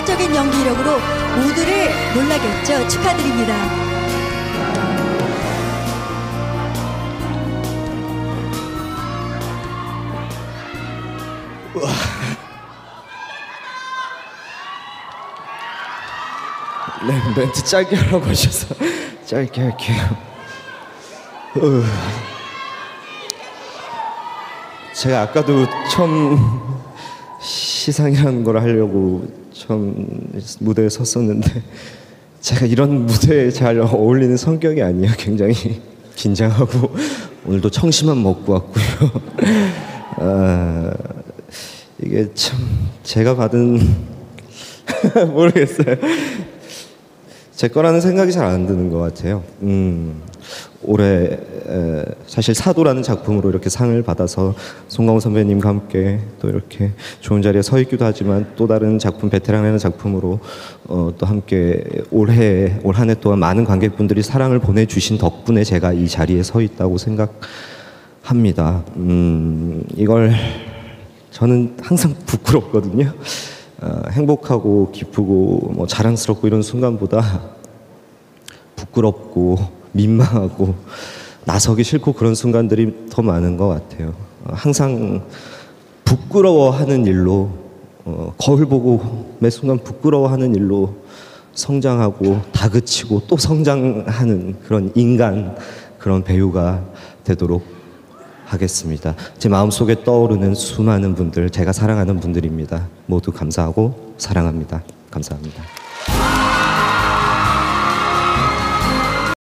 폭발적인 연기력으로 모두를 놀라겠죠. 축하드립니다. 네, 멘트 짧게 하라고 하셔서 짧게 할게요. 어. 제가 아까도 처음 시상이라는 걸 하려고 처음 무대에 섰었는데 제가 이런 무대에 잘 어울리는 성격이 아니에요. 굉장히 긴장하고 오늘도 청심환 먹고 왔고요. 아, 이게 참 제가 받은 모르겠어요. 제 거라는 생각이 잘 안 드는 것 같아요. 음, 올해 에, 사실 사도라는 작품으로 이렇게 상을 받아서 송강호 선배님과 함께 또 이렇게 좋은 자리에 서 있기도 하지만 또 다른 작품 베테랑이라는 작품으로 어, 또 함께 올해 올 한 해 동안 많은 관객분들이 사랑을 보내주신 덕분에 제가 이 자리에 서 있다고 생각합니다. 음, 이걸 저는 항상 부끄럽거든요. 어, 행복하고 기쁘고 뭐 자랑스럽고 이런 순간보다 부끄럽고 민망하고 나서기 싫고 그런 순간들이 더 많은 것 같아요. 어, 항상 부끄러워하는 일로 어, 거울 보고 매 순간 부끄러워하는 일로 성장하고 다그치고 또 성장하는 그런 인간 그런 배우가 되도록 하겠습니다. 제 마음속에 떠오르는 수많은 분들, 제가 사랑하는 분들입니다. 모두 감사하고 사랑합니다. 감사합니다.